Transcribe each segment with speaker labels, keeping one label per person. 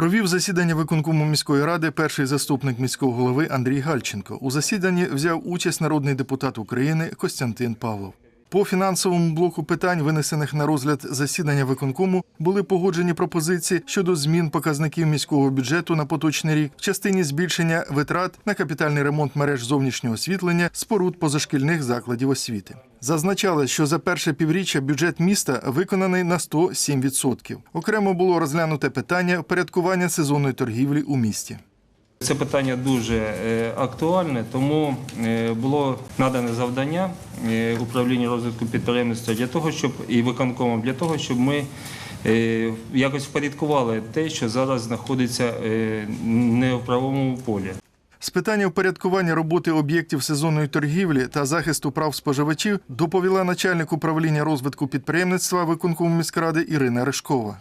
Speaker 1: Провів засідання виконкому міської ради перший заступник міського голови Андрій Гальченко. У засіданні взяв участь народний депутат України Костянтин Павлов. По фінансовому блоку питань, винесених на розгляд засідання виконкому, були погоджені пропозиції щодо змін показників міського бюджету на поточний рік в частині збільшення витрат на капітальний ремонт мереж зовнішнього освітлення споруд позашкільних закладів освіти. Зазначали, що за перше півріччя бюджет міста виконаний на 107%. Окремо було розглянуте питання порядкування сезонної торгівлі у місті.
Speaker 2: Це питання дуже е, актуальне, тому е, було надане завдання е, управлінню розвитку підприємництва для того, щоб і виконкомом для того, щоб ми якось впорядкували те, що зараз знаходиться не в правовому полі.
Speaker 1: З питання впорядкування роботи об'єктів сезонної торгівлі та захисту прав споживачів доповіла начальник управління розвитку підприємництва виконкому міськради Ірина Решкова.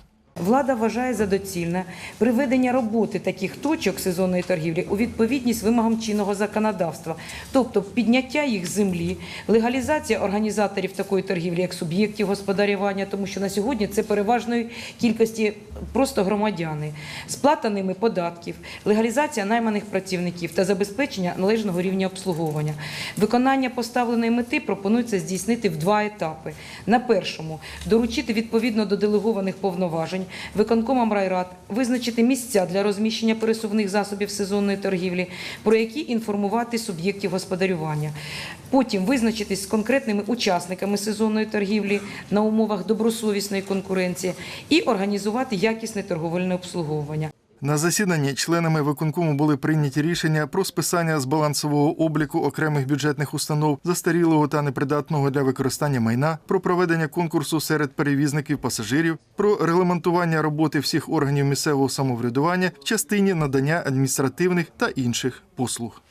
Speaker 3: Влада вважає за доцільне приведення роботи таких точок сезонної торгівлі у відповідність вимогам чинного законодавства, тобто підняття їх з землі, легалізація організаторів такої торгівлі як суб'єктів господарювання, тому що на сьогодні це переважної кількості просто громадяни, сплата ними податків, легалізація найманих працівників та забезпечення належного рівня обслуговування. Виконання поставленої мети пропонується здійснити в два етапи. На першому доручити відповідно до делегованих повноважень виконкомам райрад визначити місця для розміщення пересувних засобів сезонної торгівлі, про які інформувати суб'єктів господарювання. Потім визначитись з конкретними учасниками сезонної торгівлі на умовах добросовісної конкуренції і організувати якісне торговельне обслуговування.
Speaker 1: На засіданні членами виконкому були прийняті рішення про списання з балансового обліку окремих бюджетних установ застарілого та непридатного для використання майна, про проведення конкурсу серед перевізників пасажирів, про регламентування роботи всіх органів місцевого самоврядування в частині надання адміністративних та інших послуг.